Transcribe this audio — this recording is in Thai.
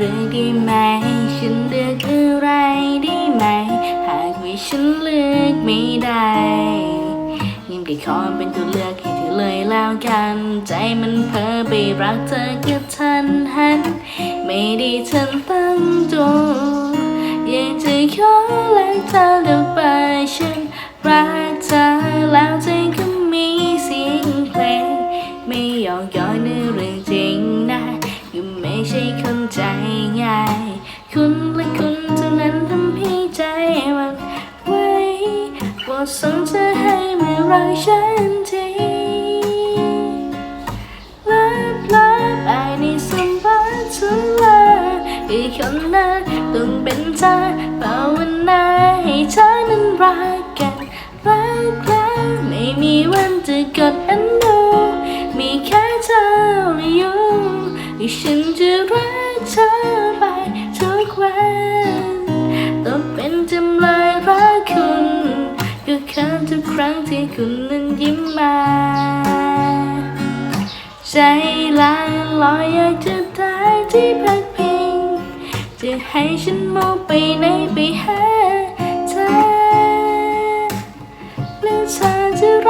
ได้ไหม ฉันเลือกอะไรได้ไหม หากว่าฉันเลือกไม่ได้ยังได้ขอเป็นตัวเลือกให้เธอเลยแล้วกัน ใจมันเพ้อไปรักเธอกับทันหัน ไม่ได้ทันตั้งตัวอยากจะขอแลกเธอเดินไปฉันรักเธอแล้วใจก็มีเสียงเพลงไม่ยอกย้อนในเรื่อ ใช่คนใจง่าย คุณและคุณเท่านั้นทำให้ใจมันไว้โปรดสนใจให้ไม่รักฉันที Love love I need somebody to love อีกคนนั้นต้องเป็นเธอภาวนาให้เธอนั้นรักกันรักแล้วไม่มีวันจะกดอันดูมีแค่ ฉันจะรักเธอไปทุกวันต้องเป็นจำเลยรักคุณก็คินทุกครั้งที่คุณนั้นยิ้มมา ใจลายลอยอยากจะได้ที่พักพิง จะให้ฉันมองไปไหนไปหาเธอหรือเธอจะรักฉันได้